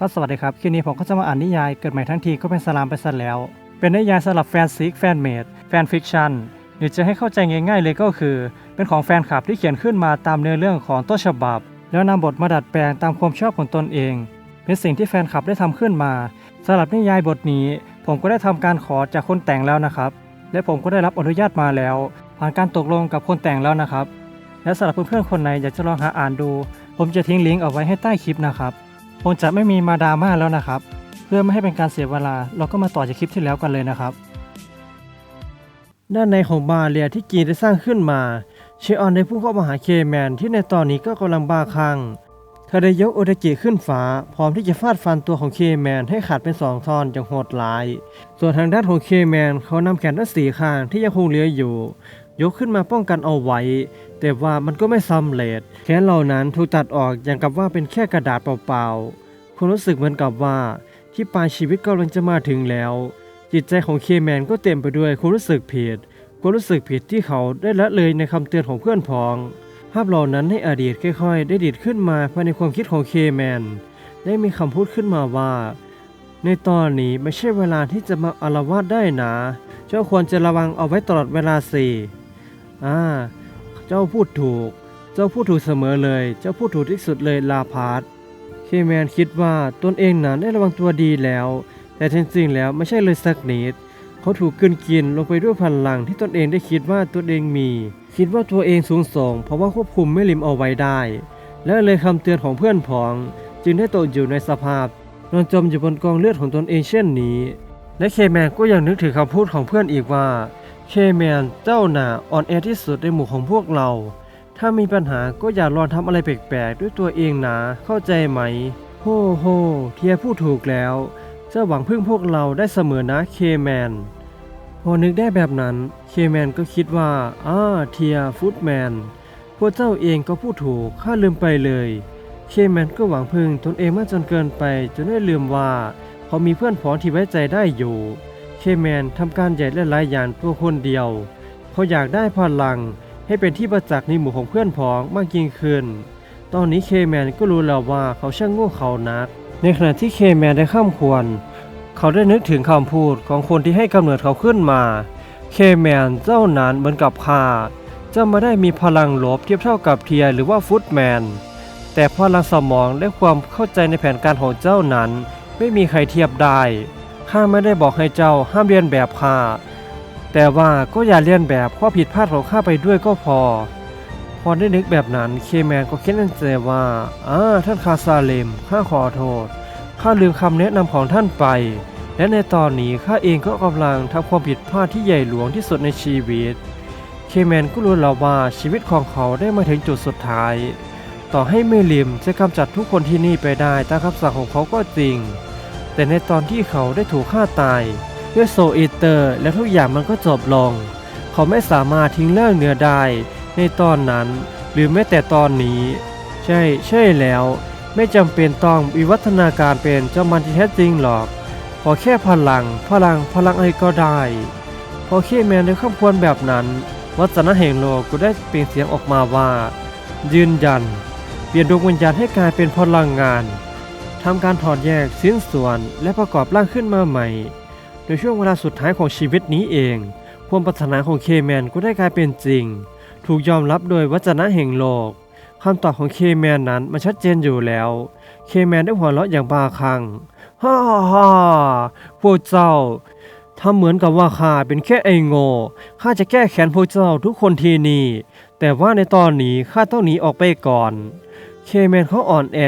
ก็สวัสดีครับคลิปนี้ผมก็จะมาอ่านนิยายเกิดใหม่ทั้งทีก็เป็นสลามไปซะแล้ว เป็นนิยายสำหรับแฟนซิกแฟนเมดแฟนฟิกชันหรือจะให้เข้าใจง่ายๆเลยก็คือ เป็นของแฟนคลับที่เขียนขึ้นมาตามเนื้อเรื่องของต้นฉบับ แล้วนำบทมาดัดแปลงตามความชอบของตนเอง เป็นสิ่งที่แฟนคลับได้ทำขึ้นมาสำหรับนิยายบทนี้ ผมก็ได้ทำการขอจากคนแต่งแล้วนะครับ และผมก็ได้รับอนุญาตมาแล้ว ผ่านการตกลงกับคนแต่งแล้วนะครับ และสำหรับเพื่อนๆคนไหนอยากจะลองหาอ่านดู ผมจะทิ้งลิงก์เอาไว้ให้ใต้คลิปนะครับ ผมจะไม่มีมาดราม่าแล้วนะครับ เพื่อไม่ให้เป็นการเสียเวลา เราก็มาต่อจากคลิปที่แล้วกันเลยนะครับ ด้านในของบาเรียที่กีนได้สร้างขึ้นมา เชออนได้พุ่งเข้ามาหาเคแมนที่ในตอนนี้ก็กำลังบ้าคลั่งเธอได้ยกโอเดกิขึ้นฟ้า พร้อมที่จะฟาดฟันตัวของเคแมนให้ขาดเป็นสองท่อนอย่างโหดร้าย ส่วนทางด้านของเคแมนเขานำแขนทั้งสี่ข้างที่ยังคงเหลืออยู่ ยกขึ้นมาป้องกันเอาไว้ แต่ว่ามันก็ไม่สำเร็จแขนเหล่านั้นถูกตัดออกอย่างกับว่าเป็นแค่กระดาษเปล่าๆคุณรู้สึกเหมือนกับว่าที่ปลายชีวิตกำลังจะมาถึงแล้ว จิตใจของเคแมนก็เต็มไปด้วยความรู้สึกผิดความรู้สึกผิดที่เขาได้ละเลยในคำเตือนของเพื่อนพ้อง ภาพเหล่านั้นในอดีตค่อยๆ ได้ดิดขึ้นมาภายในความคิดของเคแมนได้มีคำพูดขึ้นมาว่า ในตอนนี้ไม่ใช่เวลาที่จะมาอารวาสได้นะ เจ้าควรจะระวังเอาไว้ตลอดเวลาสิอ่า เจ้าพูดถูก เจ้าพูดถูกเสมอเลย เจ้าพูดถูกที่สุดเลยลาพาร์ตเคแมนคิดว่าตนเองนั้นได้ระวังตัวดีแล้ว แต่จริงๆแล้วไม่ใช่เลยสักนิดเขาถูกกลืนกินลงไปด้วยพลังที่ตนเองได้คิดว่าตนเองมี คิดว่าตัวเองสูงส่ง เพราะว่าควบคุมไม่ลิมเอาไว้ได้ และเลยคำเตือนของเพื่อนพ้อง จึงได้ตกอยู่ในสภาพนอนจมอยู่บนกองเลือดของตนเองเช่นนี้ และเคแมนก็ยังนึกถึงคำพูดของเพื่อนอีกว่า เคแมนเจ้าหน่าอ่อนแอที่สุดในหมู่ของพวกเรา ถ้ามีปัญหาก็อย่าลองทำอะไรแปลกๆด้วยตัวเองนะเข้าใจไหม โฮโฮเทียพูดถูกแล้วเจ้าหวังพึ่งพวกเราได้เสมอนะเคแมนพอนึกได้แบบนั้นเคแมนก็คิดว่าอ้าเทียฟุตแมนพวกเจ้าเองก็พูดถูกข้าลืมไปเลย เคแมนก็หวังพึ่งตนเองมากจนเกินไปจนได้ลืมว่าเขามีเพื่อนพ้องที่ไว้ใจได้อยู่ แมนทำการใหญ่และหลายอย่างตัวคนเดียว เขาอยากได้พลังให้เป็นที่ประจักษ์ในหมู่ของเพื่อนพ้องมากยิ่งขึ้น ตอนนี้เคแมนก็รู้แล้วว่าเขาช่างโง่เขานัก ในขณะที่เคแมนได้ข้ามควร เขาได้นึกถึงคำพูดของคนที่ให้กำเนิดเขาขึ้นมา เคแมนเจ้านั้นเหมือนกับข้าจ้าไม่ได้มีพลังลบเทียบเท่ากับเทียหรือว่าฟุตแมน แต่พลังสมองและความเข้าใจในแผนการของเจ้านั้น ไม่มีใครเทียบได้ ข้าไม่ได้บอกให้เจ้าห้ามเรียนแบบข้า แต่ว่าก็อย่าเลียนแบบข้อผิดพลาดของข้าไปด้วยก็พอ พอได้นึกแบบนั้นเคแมนก็คิดในใจว่าอ่าท่านคาซาเลมข้าขอโทษ ข้าลืมคำแนะนำของท่านไป และในตอนนี้ข้าเองก็กำลังทำความผิดพลาดที่ใหญ่หลวงที่สุดในชีวิต เคแมนก็รู้แล้วว่าชีวิตของเขาได้มาถึงจุดสุดท้าย ต่อให้เมลิมจะกำจัดทุกคนที่นี่ไปได้ตามคำสั่งของเขาก็จริง แต่ในตอนที่เขาได้ถูกฆ่าตายด้วยโซอีเตอร์ และทุกอย่างมันก็จบลง เขาไม่สามารถทิ้งเรื่องเหนือได้ในตอนนั้น หรือแม้แต่ตอนนี้ ใช่ใช่แล้ว ไม่จำเป็นต้องวิวัฒนาการเป็นเจ้ามันที่แท้จริงหรอกขอแค่พลังพลังพลังอะไรก็ได้พอเคแมนได้ข้ามควรแบบนั้นวัฒนแห่งโลกก็ได้เปล่งเสียงออกมาว่า ยืนยัน เปลี่ยนดวงวิญญาณให้กลายเป็นพลังงาน ทำการถอดแยกสิ้นส่วนและประกอบร่างขึ้นมาใหม่ในช่วงเวลาสุดท้ายของชีวิตนี้เองความปรารถนาของเคแมนก็ได้กลายเป็นจริง ถูกยอมรับโดยวัจนะแห่งโลกคำตอบของเคแมนนั้นมันชัดเจนอยู่แล้ว เคแมนได้หัวเราะอย่างบาคลังฮ่าฮ่าพวกเจ้าทำเหมือนกับว่าข้าเป็นแค่ไอโง่ข้าจะแก้แค้นพวกเจ้าทุกคนทีนี่แต่ว่าในตอนนี้ข้าต้องหนีออกไปก่อน เคแมนเขาอ่อนแอ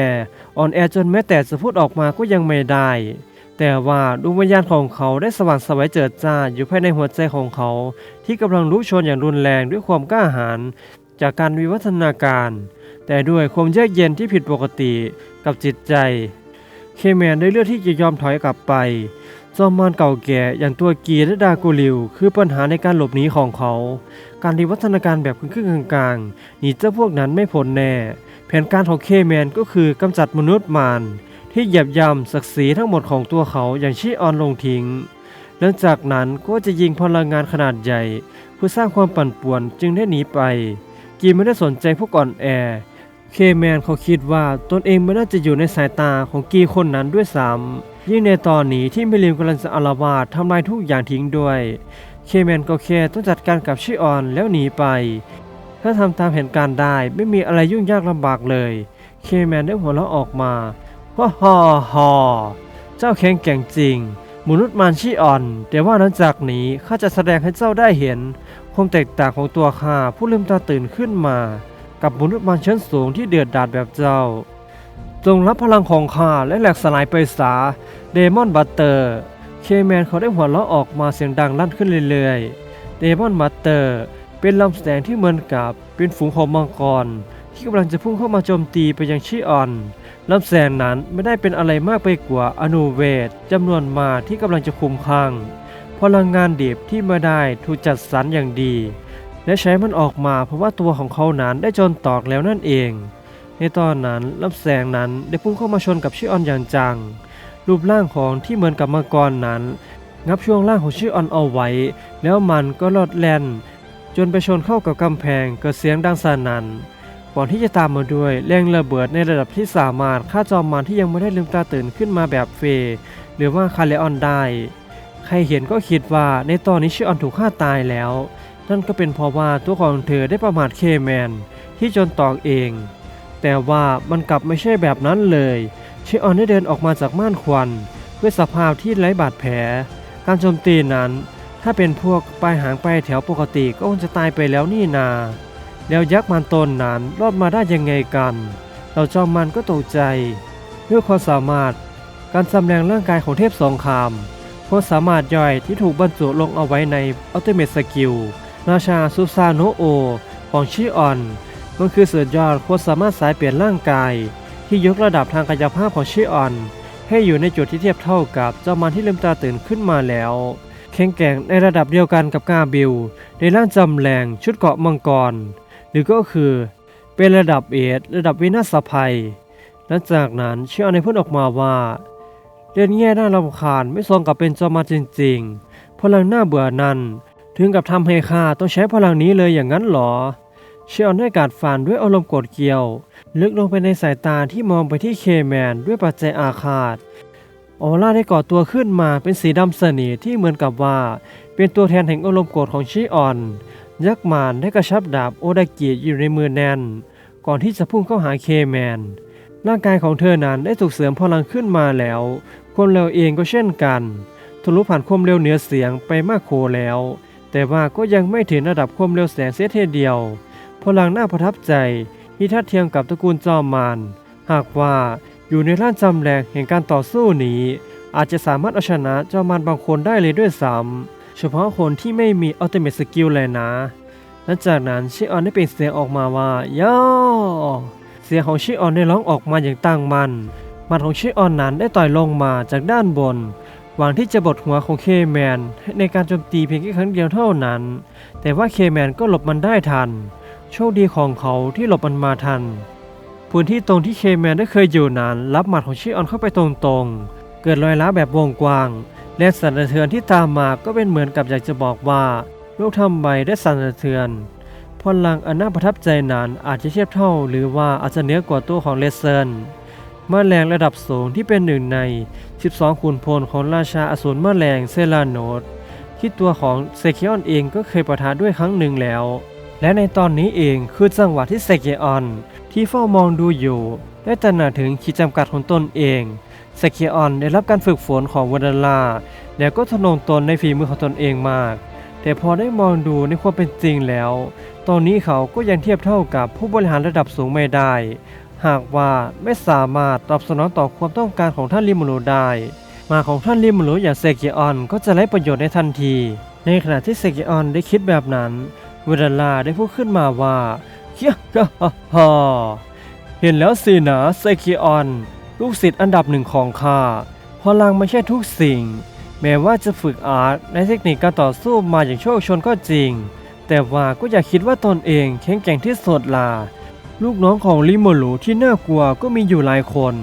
อ่อนแอจนแม้แต่จะพูดออกมาก็ยังไม่ได้ แต่ว่าดวงวิญญาณของเขาได้สว่างไสวัยเจิดจ้าอยู่ภายในหัวใจของเขา ที่กำลังลุกชนอย่างรุนแรงด้วยความกล้าหาญจากการวิวัฒนาการ แต่ด้วยความเยือกเย็นที่ผิดปกติกับจิตใจ เคแมนได้เลือกที่จะยอมถอยกลับไป จอมมารเก่าแก่อย่างตัวกีและดากูลิว คือปัญหาในการหลบหนีของเขา การวิวัฒนาการแบบครึ่งๆกลางๆหนีเจ้าพวกนั้นไม่พ้นแน่ แผนการของเคแมนก็คือกำจัดมนุษย์มารที่เหยียบย่ำศักดิ์ศรีทั้งหมดของตัวเขาอย่างชีออนลงทิ้ง หลังจากนั้นก็จะยิงพลังงานขนาดใหญ่ เพื่อสร้างความปั่นป่วนจึงได้หนีไปกีไม่ได้สนใจพวกอ่อนแอ เคแมนเขาคิดว่าตนเองไม่น่าจะอยู่ในสายตาของกีคนนั้นด้วยซ้ำยิ่งในตอนนี้ที่มิลิมกำลังจะอาละวาดทำลายทุกอย่างทิ้งด้วย เคแมนก็แค่ต้องจัดการกับชิออนแล้วหนีไป ถ้าทำตามแผนการได้ไม่มีอะไรยุ่งยากลำบากเลย เคแมนได้หัวเราะออกมาฮ่าฮ่าฮ่าเจ้าแข็งแกร่งจริงมนุษย์มารชิออน แต่ว่าหลังจากนี้ข้าจะแสดงให้เจ้าได้เห็น ความแตกต่างของตัวข้าผู้ลืมตาตื่นขึ้นมา กับมนุษย์มารชั้นสูงที่เดือดดาลแบบเจ้า จงรับพลังของข้าและแหลกสลายไปซาเดมอนบัตเตอร์ เคแมนเขาได้หัวเราะออกมาเสียงดังลั่นขึ้นเรื่อยๆ เดมอนบัตเตอร์ เป็นลำแสงที่เหมือนกับเป็นฝูงของมังกร ที่กำลังจะพุ่งเข้ามาโจมตีไปยังชิออนลำแสงนั้นไม่ได้เป็นอะไรมากไปกว่าอนุเวทจำนวนมาที่กำลังจะคุมข้างพลังงานดิบที่มาได้ถูกจัดสรรอย่างดี และใช้มันออกมาเพราะว่าตัวของเขานั้นได้จนตอกแล้วนั่นเอง ในตอนนั้นลำแสงนั้นได้พุ่งเข้ามาชนกับชิออนอย่างจัง รูปร่างของที่เหมือนกับมังกรนั้น งับช่วงล่างของชิออนเอาไว้ แล้วมันก็ลอดแลน จนไปชนเข้ากับกำแพงเกิดเสียงดังสนั่นก่อนที่จะตามมาด้วยแรงระเบิดในระดับที่สามารถฆ่าจอมมารที่ยังไม่ได้ลืมตาตื่นขึ้นมาแบบเฟย์หรือว่าคาเลออนได้ ใครเห็นก็คิดว่าในตอนนี้ชิออนถูกฆ่าตายแล้ว นั่นก็เป็นเพราะว่าตัวของเธอได้ประมาทเคแมนที่จนตอกเอง แต่ว่ามันกลับไม่ใช่แบบนั้นเลยชิออนได้เดินออกมาจากม่านควันด้วยสภาพที่ไร้บาดแผล การโจมตีนั้น ถ้าเป็นพวกปลายหางไปลายแถวปกติก็คงจะตายไปแล้วนี่นา แล้วยักษ์มันตนนั้นรอดมาได้ยังไงกัน เราจอมมันก็ตกใจ ด้วยความสามารถการสำแดงร่างกายของเทพสองครามความสามารถย่อยที่ถูกบรรจุลงเอาไว้ในอัลติเม e สกิลราชาซูซาโนโอ ของชิออน มันคือสุดยอดความสามารถสายเปลี่ยนร่างกาย ที่ยกระดับทางกายภาพของชิออน ให้อยู่ในจุดที่เทียบเท่ากับเจ้ามันที่ลืมตาตื่นขึ้นมาแล้ว ข็งแกร่งในระดับเดียวกันกับกาบิล ในร่างจำแรงชุดเกาะมังกร หรือก็คือ เป็นระดับเอทระดับวินาศภัย หลังจากนั้นเชื่อในพูดออกมาว่าเรียนแง่น่ารำคาญไม่ทรงกับเป็นจอมาจริงๆ พลังหน้าเบื่อนั้นถึงกับทำให้ข้าต้องใช้พลังนี้เลยอย่างนั้นหรอ เชียอนให้การฟันด้วยอารมณ์โกรธเกรียว ลึกลงไปในสายตาที่มองไปที่เคแมนด้วยปัจจัยอาฆาต ออร่าได้ก่อตัวขึ้นมาเป็นสีดำสนิทที่เหมือนกับว่า เป็นตัวแทนแห่งอารมณ์โกรธของชิออน ยักษ์มารได้กระชับดาบโอดากิอยู่ในมือแนน ก่อนที่จะพุ่งเข้าหาเคแมน ร่างกายของเธอนั้นได้ถูกเสริมพลังขึ้นมาแล้ว ความเร็วเองก็เช่นกันทะลุผ่านความเร็วเหนือเสียงไปมากโขแล้ว แต่ว่าก็ยังไม่ถึงระดับความเร็วแสงเสียเทีเดียว พลังน่าประทับใจที่ทัดเทียมกับตระกูลจอมมารหากว่า อยู่ในร่างจำแรงแห่งการต่อสู้นี้ อาจจะสามารถเอาชนะเจอมมารบางคนได้เลยด้วยซ้ำเฉพาะคนที่ไม่มีอัลติเม e สกิลเลยนะหลังจากนั้นชิออนได้เปล่งเสียงออกมาว่าย่อเสียงของชิออนได้ร้องออกมาอย่างตั้งมัน่นมัดของชิออนนั้นได้ต่อยลงมาจากด้านบนหวังที่จะบดหัวของเคแมนในการโจมตีเพียงแค่ครั้งเดียวเท่านั้น แต่ว่าเคแมนก็หลบมันได้ทัน โชคดีของเขาที่หลบมันมาทัน พื้นที่ตรงที่เคแมนได้เคยอยู่นั้น รับหมัดของชิออนเข้าไปตรงๆ เกิดรอยร้าวแบบวงกว้าง และสั่นสะเทือนที่ตามมาก็เป็นเหมือนกับอยากจะบอกว่าโลกทำใบได้สั่นสะเทือนพลังอันน่าประทับใจนั้นอาจจะเทียบเท่าหรือว่าอาจจะเหนือกว่าตัวของเลเซนมแมลงระดับสูงที่เป็นหนึ่งใน 12 ขุนพลของราชาอสูรแมลงเซลาโนดที่ตัวของเซคิออนเองก็เคยประทะด้วยครั้งหนึ่งแล้ว และในตอนนี้เองคือจังหวะที่เซคิออน ที่เฝ้ามองดูอยู่ ได้ตระหนักถึงขีดจำกัดของตนเองเซคิออนได้รับการฝึกฝนของวันดาลาแล้วก็ทนงตนในฝีมือของตนเองมาก แต่พอได้มองดูในความเป็นจริงแล้ว ตอนนี้เขาก็ยังเทียบเท่ากับผู้บริหารระดับสูงไม่ได้ หากว่าไม่สามารถตอบสนองต่อความต้องการของท่านริมูรุได้ มาของท่านริมูรุอย่างเซกิออนก็จะไร้ประโยชน์ในทันที ในขณะที่เซกิออนได้คิดแบบนั้นเวดาลาได้พูดขึ้นมาว่า เฮียฮ่าฮ่าเห็นแล้วสินะเซกิออน ลูกศิษย์อันดับหนึ่งของข้าพลังไม่ใช่ทุกสิ่ง แม้ว่าจะฝึกอาร์ตในเทคนิคการต่อสู้มาอย่างโชคชนก็จริง แต่ว่าก็อย่าคิดว่าตนเองแข็งแกร่งที่สุดล่ะลูกน้องของลิโมลูที่น่ากลัวก็มีอยู่หลายคน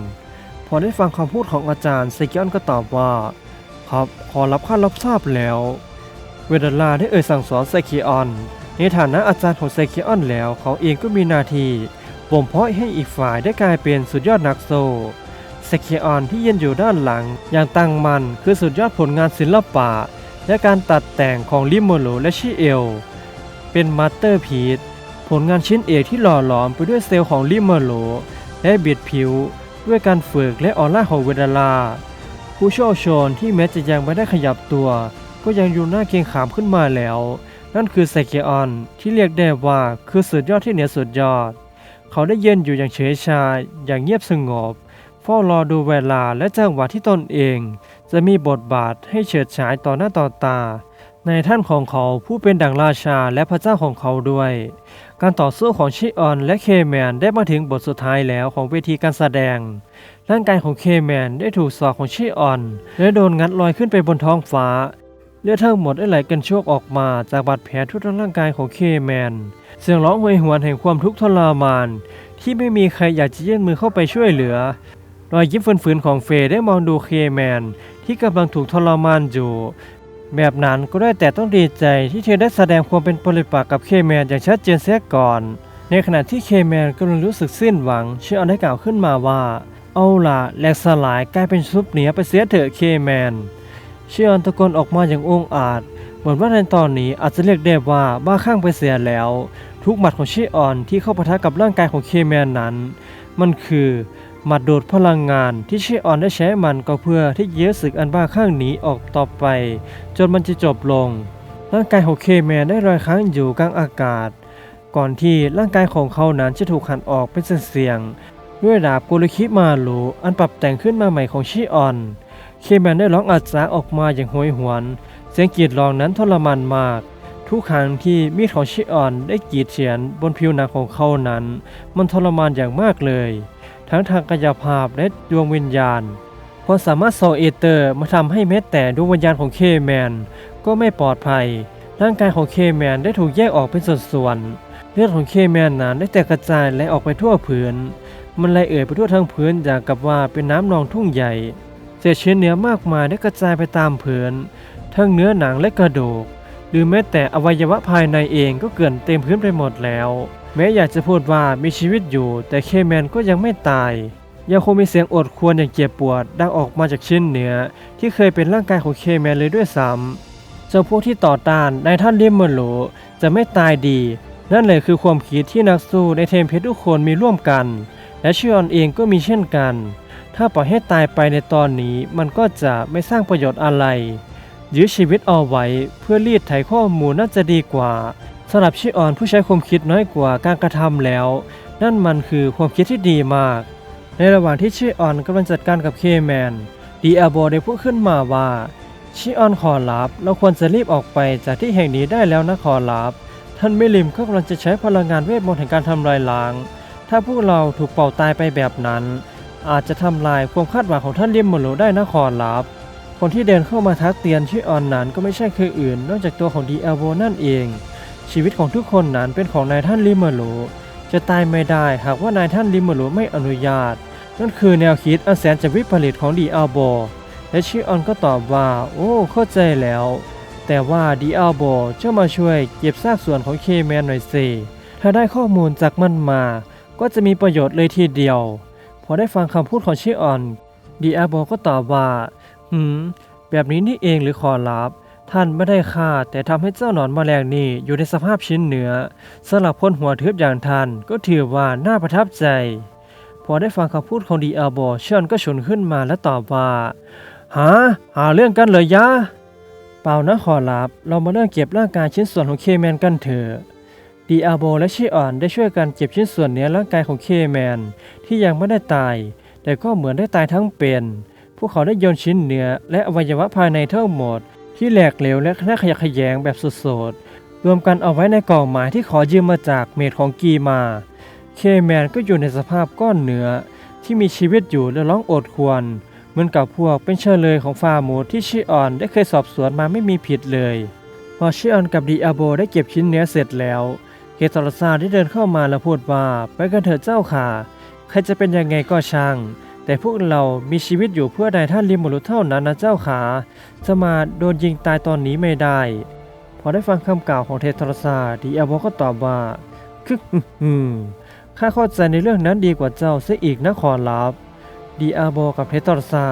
พอได้ฟังคำพูดของอาจารย์เซกิออนก็ตอบว่า ครับขอรับข้ารับทราบแล้ว เวเดลาได้เอ่ยสั่งสอนเซคิออน ในฐานะอาจารย์ของเซคิออนแล้ว เขาเองก็มีหน้าที่บ่มเพาะให้อีกฝ่ายได้กลายเป็นสุดยอดนักโซเซเคออนที่ยืนอยู่ด้านหลัง อย่างตั้งมันคือสุดยอดผลงานศิลปะ และการตัดแต่งของลิโมโลและชิเอล เป็นมาสเตอร์พีซผลงานชิ้นเอกที่หล่อหลอมไปด้วยเซลล์ของลิโมโลและบิดผิว ด้วยการฝึกและออร่าของเวดาลาผู้โชคโชนที่แม้จะยังไม่ได้ขยับตัว ก็ยังอยู่หน้าเกรงขามขึ้นมาแล้ว นั่นคือไซเกออนที่เรียกได้ว่าคือสุดยอดที่เหนือสุดยอด เขาได้เย็นอยู่อย่างเฉยชาอย่างเงียบสงบเฝ้ารอดูเวลาและจังหวะที่ตนเอง จะมีบทบาทให้เฉิดฉายต่อหน้าต่อตา ในท่านของเขาผู้เป็นดั่งราชาและพระเจ้าของเขาด้วย การต่อสู้ของชิออนและเคแมนได้มาถึงบทสุดท้ายแล้วของเวทีการแสดงร่างกายของเคแมนได้ถูกศอกของชิออน และโดนงัดลอยขึ้นไปบนท้องฟ้า เลือดทั้งหมดได้ไหลกันโชกออกมาจากบาดแผลทุกทั้งร่างกายของเคแมน เสียงร้องโหยหวนแห่งความทุกข์ทรมาน ที่ไม่มีใครอยากจะยื่นมือเข้าไปช่วยเหลือ รอยยิ้มฝืนๆของเฟย์ได้มองดูเคแมน ที่กำลังถูกทรมานอยู่ แบบนั้นก็ได้แต่ต้องดีใจที่เธอได้แสดงความเป็นปริปักษ์กับเคแมนอย่างชัดเจนเสียก่อน ในขณะที่เคแมนกำลังรู้สึกสิ้นหวังเชื่อเอาได้กล่าวขึ้นมาว่า เอาล่ะแหลกสลายกลายเป็นซุปเหนียวไปเสียเถอะเคแมน เชื่ออนตะโกนออกมาอย่างองอาจ เหมือนว่าในตอนนี้อาจจะเรียกได้ว่าบ้าข้างไปเสียแล้ว ทุกหมัดของชีออนที่เข้าปะทะกับร่างกายของเคแมนนั้น มันคือหมัดโดดพลังงานที่ชีออนได้ใช้มันก็เพื่อที่เยื้อศึกอันบ้าข้างนี้ออกต่อไป จนมันจะจบลง ร่างกายของเคแมนได้ลอยค้างอยู่กลางอากาศ ก่อนที่ร่างกายของเขานั้นจะถูกหันออกเป็นเสียงๆด้วยดาบกุลิคิมาลูอันปรับแต่งขึ้นมาใหม่ของชีออน เคแมนได้ร้องอัดสาออกมาอย่างโหยหวน เสียงกรีดร้องนั้นทรมานมาก ทุกครั้งที่มีดของชิออนได้กรีดเฉียนบนผิวหนังของเขานั้น มันทรมานอย่างมากเลย ทั้งทางกายภาพและดวงวิญญาณพราะสามารถโซเอเตอร์มาทำให้แม้แต่ดวงวิญญาณของเคแมนก็ไม่ปลอดภัย ร่างกายของเคแมนได้ถูกแยกออกเป็นส่วนๆเลือดของเคแมนนั้นได้แตกกระจายไหลออกไปทั่วพื้นมันไหลเอ่ยไปทั่วทั้งพื้นอย่างกับว่าเป็นน้ำนองทุ่งใหญ่ ศษชิ้นเนื้อมากมายได้กระจายไปตามพื้นทั้งเนื้อหนังและกระดูก หรือแม้แต่อวัยวะภายในเองก็เกลื่อนเต็มพื้นไปหมดแล้ว แม้อยากจะพูดว่ามีชีวิตอยู่ แต่เคแมนก็ยังไม่ตาย ยังคงมีเสียงอดควญอย่างเจ็บปวดดังออกมาจากชิ้นเนื้อ ที่เคยเป็นร่างกายของเคแมนเลยด้วยซ้ำเจ้าพวกที่ต่อต้านในท่านลิมเมอร์โลจะไม่ตายดี นั่นเลยคือความคิดที่นักสู้ในเทมเพชรทุกคนมีร่วมกัน และชิออนเองก็มีเช่นกัน ถ้าปล่อยให้ตายไปในตอนนี้มันก็จะไม่สร้างประโยชน์อะไร ยื้อชีวิตเอาไว้เพื่อรีดไถข้อมูลน่าจะดีกว่าสำหรับชิออนผู้ใช้ความคิดน้อยกว่าการกระทำแล้ว นั่นมันคือความคิดที่ดีมาก ในระหว่างที่ชิออนกำลังจัดการกับเคแมนดีอาโบได้พูดขึ้นมาว่าชิออนขอรับเราควรจะรีบออกไปจากที่แห่งนี้ได้แล้วนะขอรับท่านมิลิมก็กำลังจะใช้พลังงานเวทมนต์แห่งการทำลายล้าง ถ้าพวกเราถูกเป่าตายไปแบบนั้น อาจจะทำลายความคาดหวังของท่านลิมโมโลได้นะขอรับ คนที่เดินเข้ามาทักเตียนชื่อออนนั้นก็ไม่ใช่คืออื่น นอกจากตัวของดีเอลโบนั่นเอง ชีวิตของทุกคนนั้นเป็นของนายท่านลิมโมโลจะตายไม่ได้หากว่านายท่านลิมโมโลไม่อนุญาต นั่นคือแนวคิดอันแสนจะวิปริตของดีเอลโบและชื่อออนก็ตอบว่า โอ้เข้าใจแล้ว แต่ว่าดีอาโบเจ้ามาช่วยเก็บซากส่วนของเคแมนหน่อยสิถ้าได้ข้อมูลจากมันมา ก็จะมีประโยชน์เลยทีเดียว พอได้ฟังคำพูดของชิออนดีอาโบก็ตอบว่า หืม แบบนี้นี่เองหรือขอรับท่านไม่ได้ฆ่าแต่ทำให้เจ้าหนอนแมลงนี่อยู่ในสภาพชิ้นเนื้อสำหรับคนหัวทึบอย่างท่านก็ถือว่าน่าประทับใจ พอได้ฟังคำพูดของดีอาโบเชิญก็ฉุนขึ้นมาและตอบว่า หา หาเรื่องกันเลยยะ เปล่านะขอรับ เรามาเริ่มเก็บร่างกายชิ้นส่วนของเคแมนกันเถอะ ดีอาโบและชิออนได้ช่วยกันเก็บชิ้นส่วนเนื้อร่างกายของเคแมนที่ยังไม่ได้ตาย แต่ก็เหมือนได้ตายทั้งเป็น พวกเขาได้โยนชิ้นเนื้อและอวัยวะภายในทั้งหมด ที่แหลกเหลวและน่าขยะแขยงแบบสุดๆรวมกันเอาไว้ในกล่องหมายที่ขอยืมมาจากเมดของกีมา เคแมนก็อยู่ในสภาพก้อนเนื้อที่มีชีวิตอยู่และร้องโอดควญเหมือนกับพวกเป็นเชื้อเลยของฟาร์มูที่ชิออนได้เคยสอบสวนมาไม่มีผิดเลย พอชิออนกับดีอาโบได้เก็บชิ้นเนื้อเสร็จแล้ว เฮตรซาได้เดินเข้ามาแล้วพูดว่าไปกันเถิดเจ้าค่ะใครจะเป็นยังไงก็ช่าง แต่พวกเรามีชีวิตอยู่เพื่อนายท่านลิมุรุเท่านั้นนะเจ้าขาจะมาโดนยิงตายตอนนี้ไม่ได้ พอได้ฟังคำกล่าวของเทตรซาดีอาโบก็ตอบว่าคึกฮึมข้าเข้าใจในเรื่องนั้นดีกว่าเจ้าเสียอีกนะขอรับดีอาโบกับเฮตอร์ซา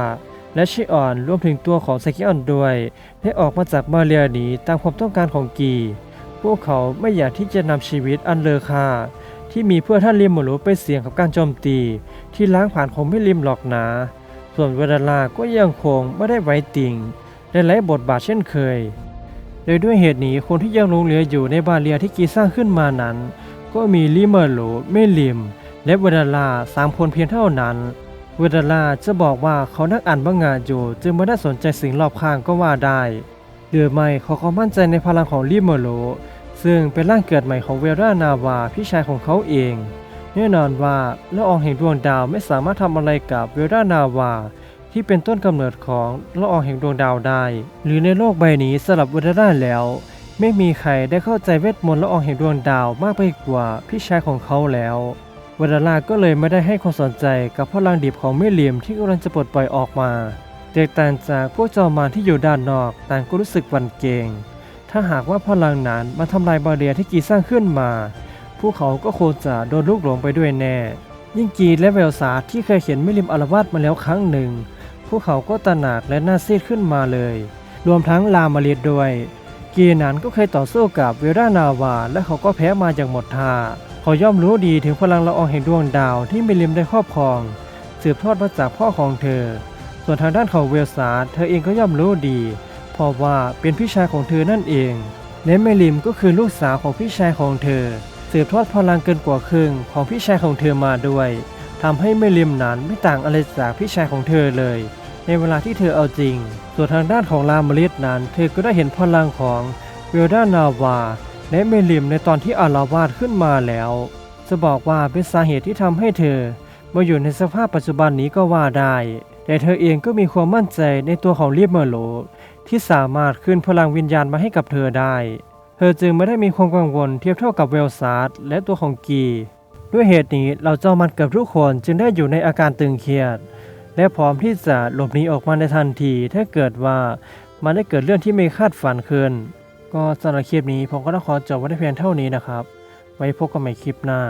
และชิออนรวมถึงตัวของเซกิออนด้วย ได้ออกมาจากมาเรียนีตามความต้องการของกี พวกเขาไม่อยากที่จะนำชีวิตอันเลอค่าที่มีเพื่อท่านริมหมรูไปเสี่ยงกับการโจมตี ที่ล้างผ่านคงไม่ริมหรอกนะ ส่วนเวลาลาก็ยังคงไม่ได้ไว้ติ่งและไร้บทบาทเช่นเคย โดยด้วยเหตุนี้คนที่ยังลงเหลืออยู่ในบาเรียที่กีสร้างขึ้นมานั้น ก็มีลิเมอร์โลเมลิม และเวลาลาสามคนเพียงเท่านั้น เวลาลาจะบอกว่าเขานักอ่านบางงานอยู่จึงไม่ได้สนใจสิ่งรอบข้างก็ว่าได้หรือไม่เขาก็มั่นใจในพลังของลิเมอร์โล ซึ่งเป็นร่างเกิดใหม่ของเวรานาวาพี่ชายของเขาเอง แน่นอนว่าละอองแห่งดวงดาวไม่สามารถทำอะไรกับเวรานาวา ที่เป็นต้นกำเนิดของละอองแห่งดวงดาวได้ หรือในโลกใบนี้สำหรับเวราแล้ว ไม่มีใครได้เข้าใจเวทมนต์ละอองแห่งดวงดาวมากไปกว่าพี่ชายของเขาแล้วเวลาลาก็เลยไม่ได้ให้ความสนใจกับพลังดิบของเมเหลียมที่กำลังจะปลดปล่อยออกมาแตกต่างจากพวกจอมมารที่อยู่ด้านนอกต่างก็รู้สึกวันเกง ถ้าหากว่าพลังนั้นมาทำลายบาเรียที่กีสร้างขึ้นมา พวกเขาก็คงจะโดนลูกหลงไปด้วยแน่ ยิ่งกีและเวลสาที่เคยเห็นไม่ลิมอารวาสมาแล้วครั้งหนึ่ง พวกเขาก็ตระหนักและหน่าซีดขึ้นมาเลย รวมทั้งลามาเรียดด้วย กีนั้นก็เคยต่อสู้กับเวรานาวา และเขาก็แพ้มาอย่างหมดท่าเขาย่อมรู้ดีถึงพลังละอองแห่งดวงดาวที่มิลิมได้ครอบครอง สืบทอดมาจากพ่อของเธอ ส่วนทางด้านของเวลสาเธอเองก็ย่อมรู้ดี เพราะว่าเป็นพี่ชายของเธอนั่นเอง และเมลิมก็คือลูกสาวของพี่ชายของเธอ สืบทอดพลังเกินกว่าครึ่งของพี่ชายของเธอมาด้วยทำให้เมลิมนั้นไม่ต่างอะไรจากพี่ชายของเธอเลย ในเวลาที่เธอเอาจริง ส่วนทางด้านของลามลิสนั้น เธอก็ได้เห็นพลังของเวลดานาวา และเมลิมในตอนที่อาราวาสขึ้นมาแล้ว จะบอกว่าเป็นสาเหตุที่ทำให้เธอมาอยู่ในสภาพปัจจุบันนี้ก็ว่าได้ แต่เธอเองก็มีความมั่นใจในตัวของเรียบเมโล ที่สามารถคืนพลังวิญญาณมาให้กับเธอได้ เธอจึงไม่ได้มีความกังวลเทียบเท่ากับเวลซาร์ดและตัวของกี ด้วยเหตุนี้เราเจ้ามันเกับทุกคนจึงได้อยู่ในอาการตึงเครียด และพร้อมที่จะหลบหนีออกมาในทันทีถ้าเกิดว่ามันได้เกิดเรื่องที่ไม่คาดฝันขึ้น ก็สำหรับคลิปนี้ผมก็ต้องขอจบไว้เพียงเท่านี้นะครับ ไว้พบกันใหม่คลิปหน้า